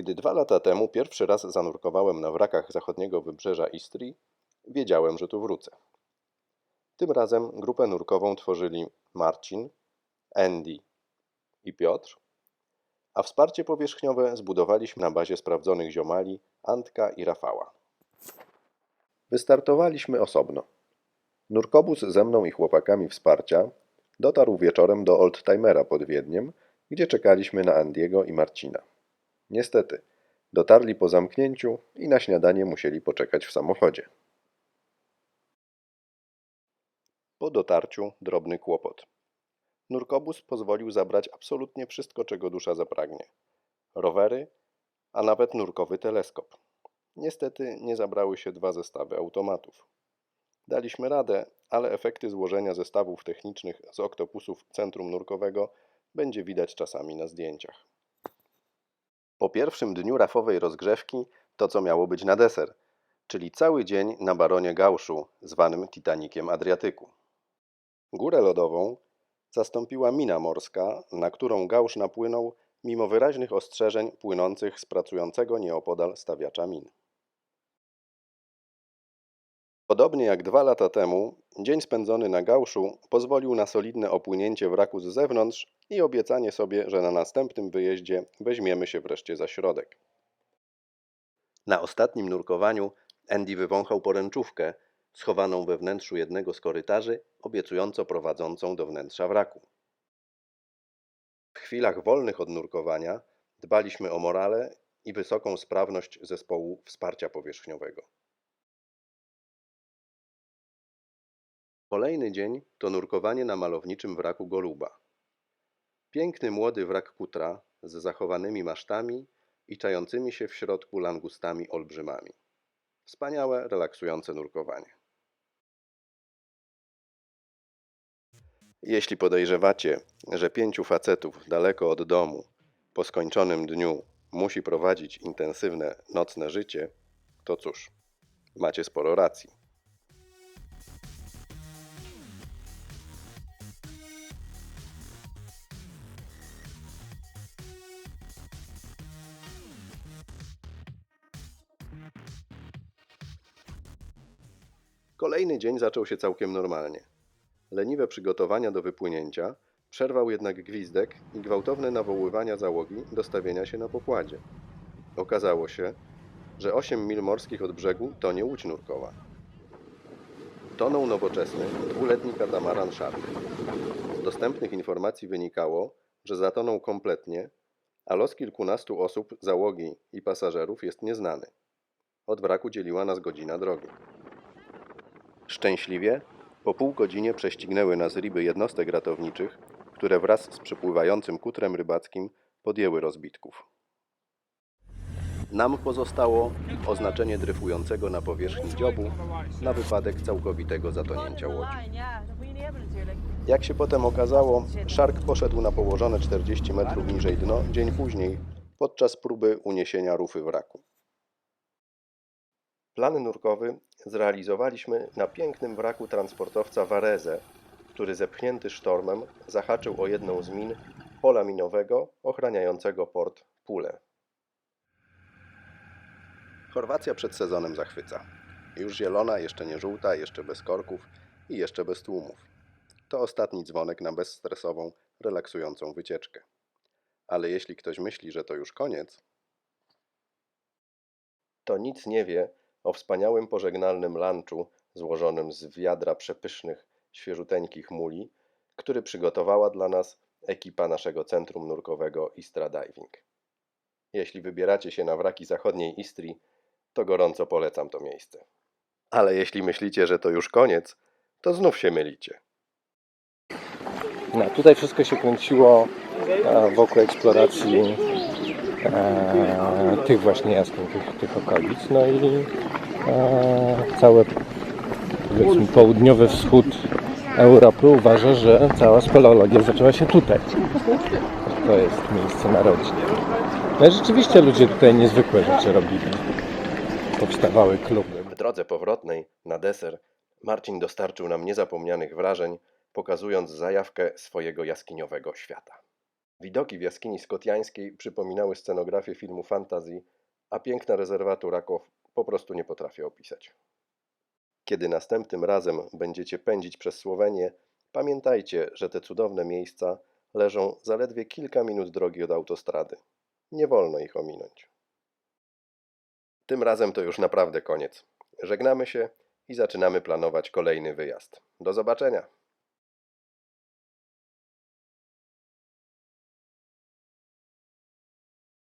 Gdy dwa lata temu pierwszy raz zanurkowałem na wrakach zachodniego wybrzeża Istrii, wiedziałem, że tu wrócę. Tym razem grupę nurkową tworzyli Marcin, Andy i Piotr, a wsparcie powierzchniowe zbudowaliśmy na bazie sprawdzonych ziomali Antka i Rafała. Wystartowaliśmy osobno. Nurkobus ze mną i chłopakami wsparcia dotarł wieczorem do Oldtimera pod Wiedniem, gdzie czekaliśmy na Andiego i Marcina. Niestety, dotarli po zamknięciu i na śniadanie musieli poczekać w samochodzie. Po dotarciu drobny kłopot. Nurkobus pozwolił zabrać absolutnie wszystko, czego dusza zapragnie. Rowery, a nawet nurkowy teleskop. Niestety nie zabrały się dwa zestawy automatów. Daliśmy radę, ale efekty złożenia zestawów technicznych z oktopusów centrum nurkowego będzie widać czasami na zdjęciach. Po pierwszym dniu rafowej rozgrzewki to co miało być na deser, czyli cały dzień na baronie Gauszu, zwanym Titanikiem Adriatyku. Górę lodową zastąpiła mina morska, na którą Gausz napłynął mimo wyraźnych ostrzeżeń płynących z pracującego nieopodal stawiacza min. Podobnie jak dwa lata temu, dzień spędzony na Gauszu pozwolił na solidne opłynięcie wraku z zewnątrz i obiecanie sobie, że na następnym wyjeździe weźmiemy się wreszcie za środek. Na ostatnim nurkowaniu Andy wywąchał poręczówkę, schowaną we wnętrzu jednego z korytarzy, obiecująco prowadzącą do wnętrza wraku. W chwilach wolnych od nurkowania dbaliśmy o morale i wysoką sprawność zespołu wsparcia powierzchniowego. Kolejny dzień to nurkowanie na malowniczym wraku Goluba. Piękny młody wrak kutra z zachowanymi masztami i czającymi się w środku langustami olbrzymami. Wspaniałe, relaksujące nurkowanie. Jeśli podejrzewacie, że pięciu facetów daleko od domu po skończonym dniu musi prowadzić intensywne nocne życie, to cóż, macie sporo racji. Kolejny dzień zaczął się całkiem normalnie. Leniwe przygotowania do wypłynięcia przerwał jednak gwizdek i gwałtowne nawoływania załogi do stawienia się na pokładzie. Okazało się, że 8 mil morskich od brzegu to nie łódź nurkowa. Tonął nowoczesny, dwuletni katamaran Shark. Z dostępnych informacji wynikało, że zatonął kompletnie, a los kilkunastu osób, załogi i pasażerów jest nieznany. Od wraku dzieliła nas godzina drogi. Szczęśliwie po pół godzinie prześcignęły nas riby jednostek ratowniczych, które wraz z przypływającym kutrem rybackim podjęły rozbitków. Nam pozostało oznaczenie dryfującego na powierzchni dziobu na wypadek całkowitego zatonięcia łodzi. Jak się potem okazało, szark poszedł na położone 40 metrów niżej dno dzień później podczas próby uniesienia rufy wraku. Plan nurkowy zrealizowaliśmy na pięknym wraku transportowca Varese, który zepchnięty sztormem zahaczył o jedną z min pola minowego ochraniającego port Pule. Chorwacja przed sezonem zachwyca. Już zielona, jeszcze nie żółta, jeszcze bez korków i jeszcze bez tłumów. To ostatni dzwonek na bezstresową, relaksującą wycieczkę. Ale jeśli ktoś myśli, że to już koniec, to nic nie wie o wspaniałym pożegnalnym lunchu złożonym z wiadra przepysznych, świeżuteńkich muli, który przygotowała dla nas ekipa naszego centrum nurkowego Istra Diving. Jeśli wybieracie się na wraki zachodniej Istrii, to gorąco polecam to miejsce. Ale jeśli myślicie, że to już koniec, to znów się mylicie. No, tutaj wszystko się kręciło e, wokół eksploracji e, tych właśnie jaskiń, tych, tych okolic. No i e, całe powiedzmy, południowy wschód Europy uważa, że cała speleologia zaczęła się tutaj. To jest miejsce narodzin. No i rzeczywiście ludzie tutaj niezwykłe rzeczy robili. Powstawały kluby. W drodze powrotnej na deser Marcin dostarczył nam niezapomnianych wrażeń, pokazując zajawkę swojego jaskiniowego świata. Widoki w jaskini skotjańskiej przypominały scenografię filmu fantasy, a piękna rezerwatu raków po prostu nie potrafię opisać. Kiedy następnym razem będziecie pędzić przez Słowenię, pamiętajcie, że te cudowne miejsca leżą zaledwie kilka minut drogi od autostrady. Nie wolno ich ominąć. Tym razem to już naprawdę koniec. Żegnamy się i zaczynamy planować kolejny wyjazd. Do zobaczenia!